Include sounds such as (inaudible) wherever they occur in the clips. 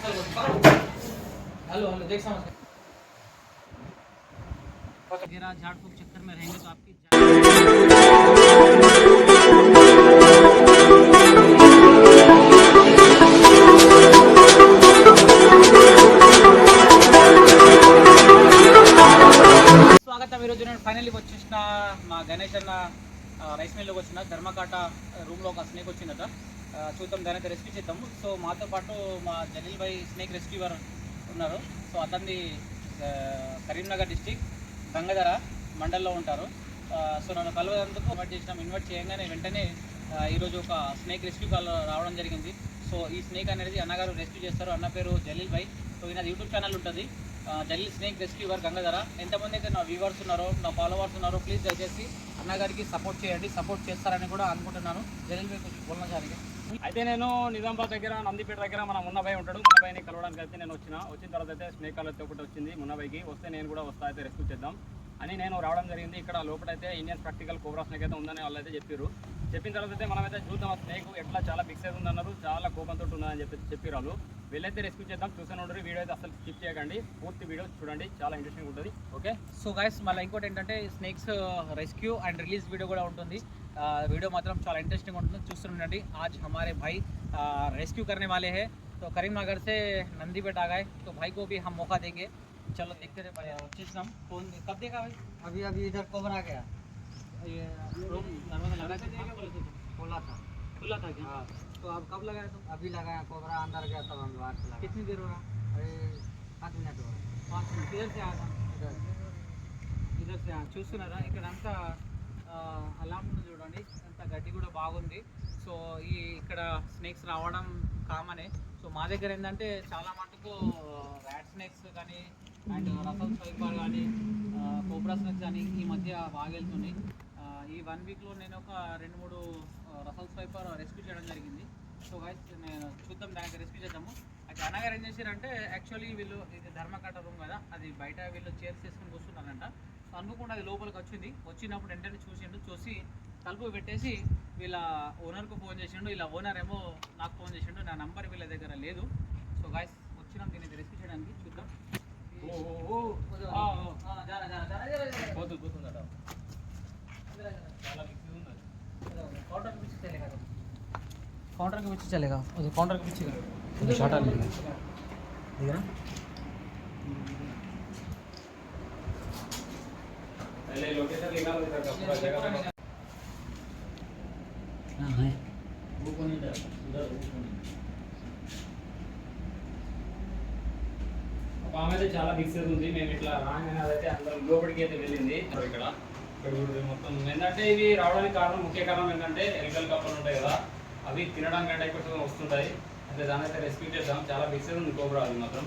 Hello hello देख समझ वगैरह झाड़ फूक चक्कर में रहेंगे तो आपकी స్వాగతం ఈరోజు నేను ఫైనల్లీ వచ్చేసిన మా గణేష్ అన్న ఆ, రైస్ మిల్లోకి వచ్చిన ధర్మకాట రూమ్లో ఒక స్నేక్ వచ్చిందట ఆ, చూద్దాం దాని అయితే రెస్క్యూ చేద్దాము సో మాతో పాటు మా జలీల్ భాయ్ స్నేక్ రెస్క్యూవర్ ఉన్నారు. సో అతన్ని కరీంనగర్ డిస్టిక్ గంగధర మండల్లో ఉంటారు. సో నన్ను కలవడందుకు ఇన్వైట్ చేసినాం. ఇన్వైట్ చేయగానే వెంటనే ఈరోజు ఒక స్నేక్ రెస్క్యూ కాల్ రావడం జరిగింది. సో ఈ స్నేక్ అనేది అన్నగారు రెస్క్యూ చేస్తారు. అన్న పేరు జలీల్ భాయ్. సో ఈయన యూట్యూబ్ ఛానల్ ఉంటుంది. Jaleel snake rescuer Gangadhara. ఎంతమంది అయితే నా వ్యూవర్స్ ఉన్నారో నా ఫాలోవర్స్ ఉన్నారో ప్లీజ్ దయచేసి అన్నగారికి సపోర్ట్ చేయండి. సపోర్ట్ చేస్తారని కూడా అనుకుంటున్నాను. జలీల్ భాయ్ కొంచెం బోల్నా జారిగా. అయితే నేను నిజామాబాద్ దగ్గర నందిపేట దగ్గర మన మున్నబాయి ఉంటాడు. మున్నబాయిని కలవడానికి అయితే నేను వచ్చిన. వచ్చిన తర్వాత అయితే స్నేక్ కాల్ ఒకటి వచ్చింది మున్నబాయికి వస్తే నేను కూడా వస్తా అయితే రెస్క్యూ చేద్దాం అని నేను రావడం జరిగింది. ఇక్కడ లోపలైతే ఇండియన్ ప్రాక్టికల్ కోబ్రా స్నేక్ అయితే ఉందని వాళ్ళు అయితే చెప్పారు చెప్పిన తర్వాత అయితే మనమైతే చూద్దాం ఆ స్నేక్ ఎట్లా చాలా ఫిక్స్ అయితే ఉందన్నారు. చాలా కోపంతో ఉన్నదని చెప్పి చెప్పిరాలు వీళ్ళైతే రెస్క్యూ చేద్దాం చూసాను ఉండరు వీడియో అయితే అసలు స్కిప్ చేయకండి పూర్తి వీడియో చూడండి చాలా ఇంట్రెస్టింగ్ ఉంటుంది ఓకే సో గైస్ మళ్ళీ ఇంకోటి ఏంటంటే snakes rescue and release video కూడా ఉంటుంది ఆ, వీడియో మాత్రం చాలా ఇంట్రెస్టింగ్ ఉంటుంది చూస్తుండండి आज हमारे भाई रेस्क्यू करने वाले हैं तो करीमनगर से नंदीपेट आ गए तो भाई को भी हम मौका देंगे चलो देखते रहे भाई चीज हम फोन कब देखा भाई अभी अभी इधर कोबरा गया ये रूम नर्मदा लगा था खोला था खुला था क्या हाँ तो आप कब लगाया तुम अभी लगाया कोबरा अंदर गया तब हम बाहर से लगाया कितनी देर हो रहा अरे पाँच मिनट हो गए पाँच मिनट किधर से आया था इधर ఇదర్ చూస్తున్నారా ఇక్కడ అంతా అలాం ఉంది చూడండి అంత గడ్డి కూడా బాగుంది సో ఈ ఇక్కడ స్నేక్స్ రావడం కామనే సో మా దగ్గర ఏంటంటే చాలా మటుకు ర్యాట్ స్నేక్స్ కానీ అండ్ రసల్ స్వైపర్ కానీ కోబ్రా స్నేక్స్ కానీ ఈ మధ్య బాగా వెళ్తుంది ఆ, ఈ వన్ వీక్లో నేను ఒక రెండు మూడు రసల్ స్వైపర్ రెస్క్యూ చేయడం జరిగింది. సో గైస్ నేను చూద్దాం దానికి రెస్క్యూ చేద్దాము. అయితే అన్నగారు ఏం చేశారంటే యాక్చువల్లీ వీళ్ళు ఇది ధర్మకట్ట రూమ్ కదా అది బయట వీళ్ళు చైర్స్ చేసుకుని కూర్చున్నారంట. సో అనుకోకుండా అది లోపలికి వచ్చింది. వచ్చినప్పుడు వెంటనే చూసిండు చూసి తలుపు పెట్టేసి వీళ్ళ ఓనర్కు ఫోన్ చేసిండు. ఇలా ఓనర్ ఏమో నాకు ఫోన్ చేసిండు నా నంబర్ వీళ్ళ దగ్గర లేదు. సో గాయస్ వచ్చినాం దీన్ని రెస్క్యూ చేయడానికి. చూద్దాం. ఓ, ఓ, ఓ. ఆ, ఓ. ఆ, జారా, జారా, జారా, జారా, జారా. పోతుంది పోతుందట काउंटर के पीछे चलेगा तो काउंटर के पीछे चलेगा उसे काउंटर के पीछे उधर शॉट आने लगा। ठीक है ना पहले लोकेशन निकालो इधर का पूरा जगह का हाँ है ఒక ఆమె అయితే చాలా బిగ్ సైజ్ ఉంది మేము ఇట్లా రాగానే అదైతే అందరం లోపలికి అయితే వెళ్ళింది ఇక్కడ మొత్తం. ఏంటంటే ఇవి రావడానికి కారణం ముఖ్య కారణం ఏంటంటే ఎలకల్ కప్పలు ఉంటాయి కదా. అవి తినడానికి అంటే ఎక్కువ వస్తుంటాయి. అంటే దాని అయితే రెసిపీ చేద్దాం. చాలా బిక్సెస్ ఉంది కోబ్రా అది మాత్రం.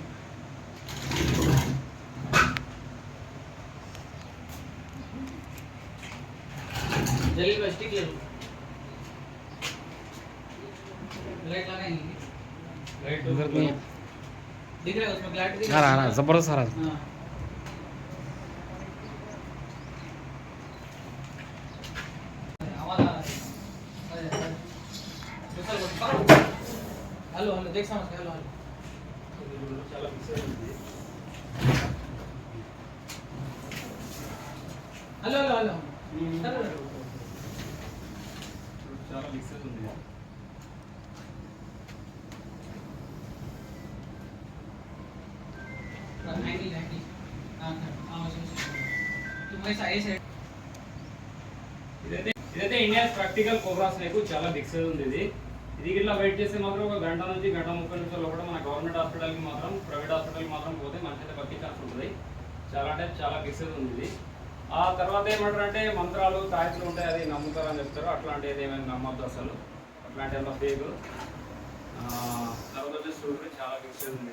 లేదు. లైట్ లాగా లైట్ దగ్గర జబర్దస్త్ ఇదైతే ఇండియా ప్రాక్టికల్ ప్రోగ్రామ్స్ మీకు చాలా మిక్సేజ్ ఉంది ఇది. ఇది ఇట్లా వెయిట్ చేస్తే మాత్రం ఒక గంట నుంచి గంట ముప్పై నిమిషాలు కూడా మన గవర్నమెంట్ హాస్పిటల్కి మాత్రం ప్రైవేట్ హాస్పిటల్కి మాత్రం పోతే మనకైతే బతికాల్సి ఉంటుంది. చాలా అంటే చాలా మిక్సేజ్ ఉంది ఇది. ఆ తర్వాత ఏమంటారు అంటే మంత్రాలు తాయత్తులు ఉంటాయి అది నమ్ముతారు అని చెప్తారు. అట్లాంటిది ఏమైనా నమ్మద్దు అసలు. అట్లాంటి అంత ఫేక్ తర్వాత చూడండి చాలా సైజ్ ఉంది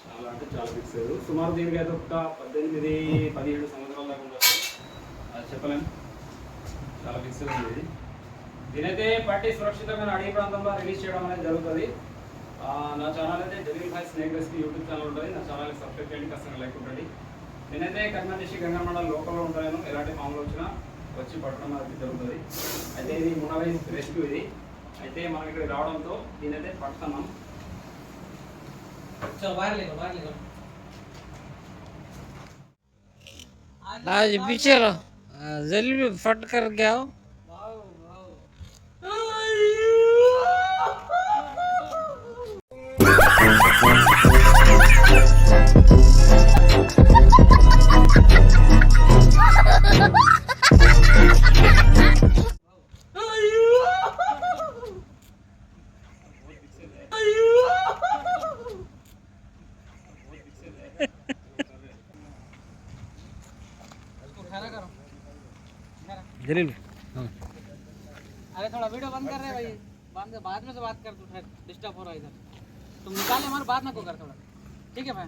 చాలా అంటే చాలా ఫిక్స్ సుమారు దీనికి అయితే ఒక పద్దెనిమిది పదిహేడు సంవత్సరాల చెప్పలేము. చాలా ఫిక్స్ ఉంది ఇది. దీనైతే పట్టి సురక్షితమైన అడవి ప్రాంతంలో రిలీజ్ చేయడం అనేది జరుగుతుంది. ఆ, నా ఛానల్ అయితే Jaleel Bhai snake YouTube channel ఉంటుంది. నా ఛానల్ సబ్స్క్రైబ్ చేయండి ఖచ్చితంగా లైక్ ఉంటుంది నేనైతే కర్నూలు డిస్ట్రిక్ట్ గంగా మండలం లోకల్లో ఉంటాను ఎలాంటి మామూలు వచ్చినా వచ్చి పట్టడం అనేది జరుగుతుంది. అయితే ఇది మునవై రెస్క్యూ ఇది. అయితే మనం ఇక్కడ రావడంతో దీనైతే పడుతున్నాం चलो जल्दी फट कर गया हो। खड़ा। जलील हाँ अरे थोड़ा वीडियो बंद कर रहे हैं भाई बंद बाद में से बात कर तू डिस्टर्ब हो रहा है इधर तुम निकाले हमारे बाद में को कर थोड़ा ठीक है भाई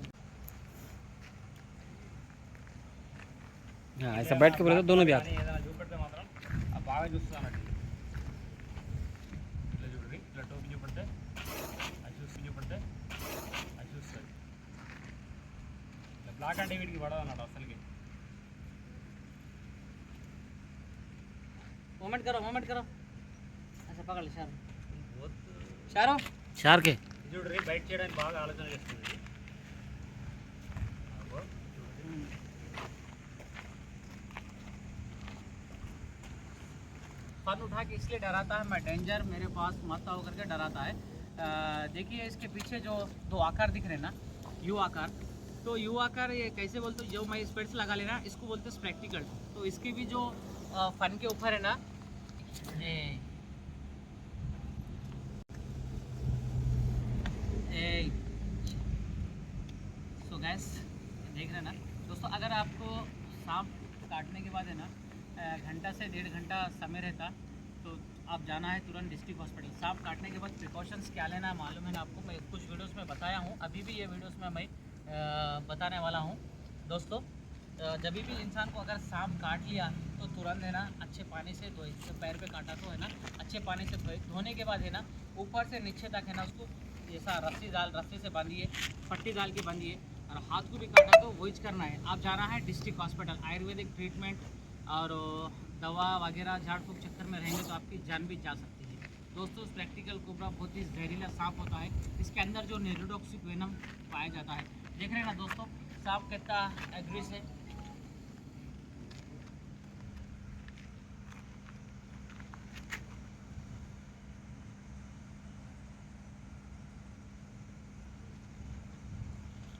हाँ ऐसा बैठ के बोले तो दोनों भी आते కానీ ఏదైనా చూపెడితే మాత్రం ఆ मोमेंट करो मोमेंट करो अच्छा पकड़ ले शारो शारो चार के ఇది చూడండి బయట చేయడానికి బాగా ఆలోచన చేస్తుంది అగో, చూడండి. फन उठा के इसलिए डराता है मैं डेंजर मेरे पास मत आओ करके डराता है अ, देखिए इसके पीछे जो दो आकार दिख रहे हैं ना यू आकार तो यू आकार ये कैसे बोलते हो जो मैं स्पेट्स लगा लेना इसको बोलते हैं प्रैक्टिकल तो इसकी भी जो अ, फन के ऊपर है ना ये ए सो गैस देख रहे ना? दोस्तों, अगर आपको सांप काटने के बाद है ना घंटा से डेढ़ घंटा समय रहता तो आप जाना है तुरंत डिस्ट्रिक्ट हॉस्पिटल सांप काटने के बाद प्रिकॉशंस क्या लेना है मालूम है ना आपको? मैं कुछ वीडियोस में बताया हूँ। अभी भी ये वीडियोस में मैं बताने वाला हूँ। दोस्तों जब भी इंसान को अगर सांप काट लिया तो तुरंत है ना, अच्छे पानी से धोए। जैसे पैर पे काटा तो है ना, अच्छे पानी से धोए। धोने के बाद है ना, ऊपर से नीचे तक है ना, उसको ऐसा रस्सी डाल रस्सी से बांधिए, पट्टी डाल के बांधिए, और हाथ को भी काटा तो वही करना है। आप जाना है डिस्ट्रिक्ट हॉस्पिटल, आयुर्वेदिक ट्रीटमेंट और दवा वगैरह, झाड़ फूक चक्कर में रहेंगे तो आपकी जान भी जा सकती है। दोस्तों प्रैक्टिकल कोबरा बहुत ही जहरीला सांप होता है। इसके अंदर जो नेरोडॉक्सिक वेनम पाया जाता है। देख रहे हैं ना दोस्तों, सांप कितना एग्रेस है।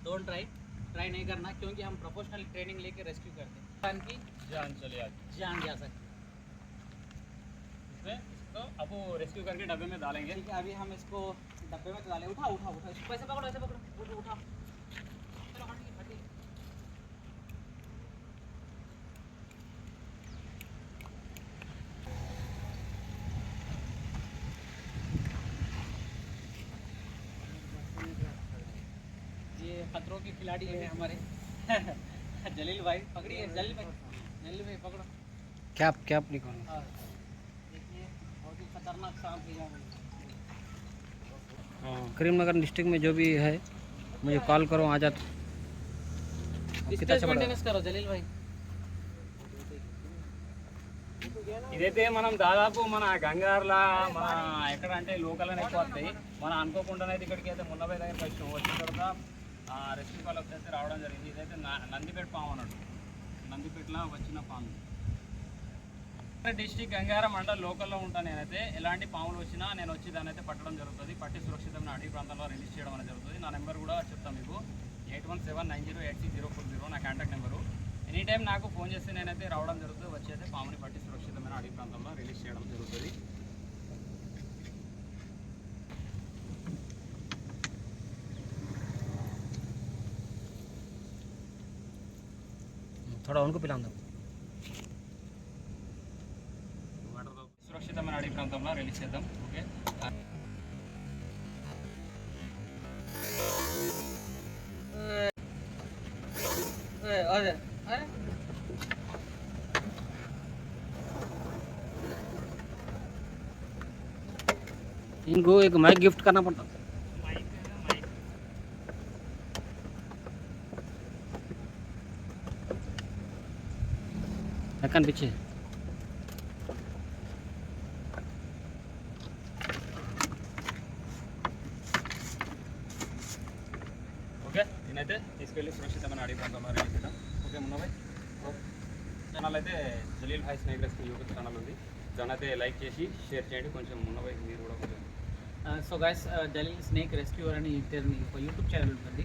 डोंट ट्राई ट्राई नहीं करना क्योंकि हम प्रोफेशनल ट्रेनिंग लेके रेस्क्यू करते हैं। इंसान की जान चले जाती जान जा सकती इसमें इसको अब वो रेस्क्यू करके डब्बे में डालेंगे। ठीक है अभी हम इसको डब्बे में डालेंगे डालें। उठा उठा उठा। ऐसे पकड़ो ऐसे पकड़ो। उठो उठा चलो हटिए हटिए ये खतरों के खिलाड़ी है हमारे (laughs) जलील भाई पकड़िए जलील भाई जलील भाई पकड़ो कैप कैप निकालो हाँ देखिए बहुत ही खतरनाक सांप है यहाँ हाँ करीमनगर डिस्ट्रिक्ट में जो भी है मुझे कॉल करो आ जाता कितना डिस्टेंस अच्छा बड़ा मेंटेनेंस करो जलील भाई ఇదైతే మనం దాదాపు మన గంగార్లా మన ఎక్కడ అంటే లోకల్లోనే ఎక్కువ వస్తాయి మనం అనుకోకుండానైతే ఇక్కడికి అయితే మున్నపై దగ్గరికి వచ్చినాం వచ్చిన తర్వాత రెస్క్యూ కాల్ వచ్చేసి రావడం జరిగింది. ఇదైతే నా- నందిపేట పాము అన్నట్టు. నందిపేటలో వచ్చిన పాము. డిస్టిక్ గంగారం మండల్ లోకల్లో ఉంటాను నేనైతే. ఎలాంటి పాములు వచ్చినా నేను వచ్చి దాన్ని అయితే పట్టడం జరుగుతుంది. పట్టి సురక్షితమైన అడవి ప్రాంతంలో రిలీజ్ చేయడం అనేది జరుగుతుంది. నా నెంబర్ కూడా చెప్తాను మీకు. Eight one seven nine zero eight six zero four zero నా కాంటాక్ట్ నెంబరు. ఎనీ టైం నాకు ఫోన్ చేస్తే నేనైతే రావడం జరుగుతుంది. వచ్చి అయితే పాముని పట్టి సురక్షితమైన అడవి ప్రాంతంలో రిలీజ్ చేయడం జరుగుతుంది. थोड़ा उनको पिला दो సురక్షితమైన అడవి ప్రాంతంలో రిలీజ్ చేద్దాం ఓకే अरे अरे अरे इनको एक माइक गिफ्ट करना पड़ता నాకు ఓకే నేనైతే తీసుకెళ్ళి సురక్షితమైన అడిగి పంపమని అనుకుంటా ఓకే మున్నాభాయ్ ఛానల్ అయితే జలీల్ భాయ్ స్నేహితుల యూట్యూబ్ ఛానల్ ఉంది. దాని అయితే లైక్ చేసి షేర్ చేయండి. కొంచెం మున్నాభాయ్ మీరు కూడా కొంచెం so guys Jaleel snake rescuer అని ఒక యూట్యూబ్ ఛానల్ ఉంటుంది.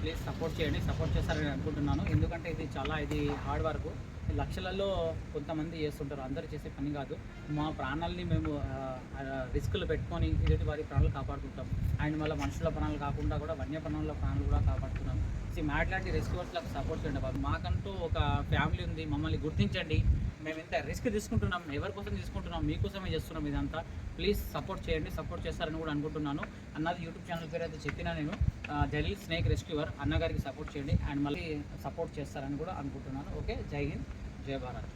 ప్లీజ్ సపోర్ట్ చేయండి. సపోర్ట్ చేస్తారని అనుకుంటున్నాను. ఎందుకంటే ఇది చాలా ఇది హార్డ్ వర్క్ లక్షలలో కొంతమంది చేస్తుంటారు. అందరూ చేసే పని కాదు. మా ప్రాణాలని మేము రిస్కులు పెట్టుకొని ఎదుటి వారి ప్రాణాలు కాపాడుకుంటాం. అండ్ మళ్ళీ మనుషుల ప్రాణాలు కాకుండా కూడా వన్యప్రాణుల ప్రాణాలు కూడా కాపాడుతున్నాం. సో మ్యాట్ లాంటి రెస్క్యూవర్స్లకు సపోర్ట్ చేయండి బాబు. మాకంటూ ఒక ఫ్యామిలీ ఉంది. మమ్మల్ని గుర్తించండి. మేము ఇంత రిస్క్ తీసుకుంటున్నాం. ఎవరి కోసం తీసుకుంటున్నాం? మీకోసమే చేస్తున్నాం ఇదంతా. ప్లీజ్ సపోర్ట్ చేయండి. సపోర్ట్ చేస్తారని కూడా అనుకుంటున్నాను. అన్నది యూట్యూబ్ ఛానల్ పేరు అయితే చెప్పినా నేను. Jaleel snake rescuer. అన్నగారికి సపోర్ట్ చేయండి. అండ్ మళ్ళీ సపోర్ట్ చేస్తారని కూడా అనుకుంటున్నాను. ఓకే? జై హింద్. जय भारत।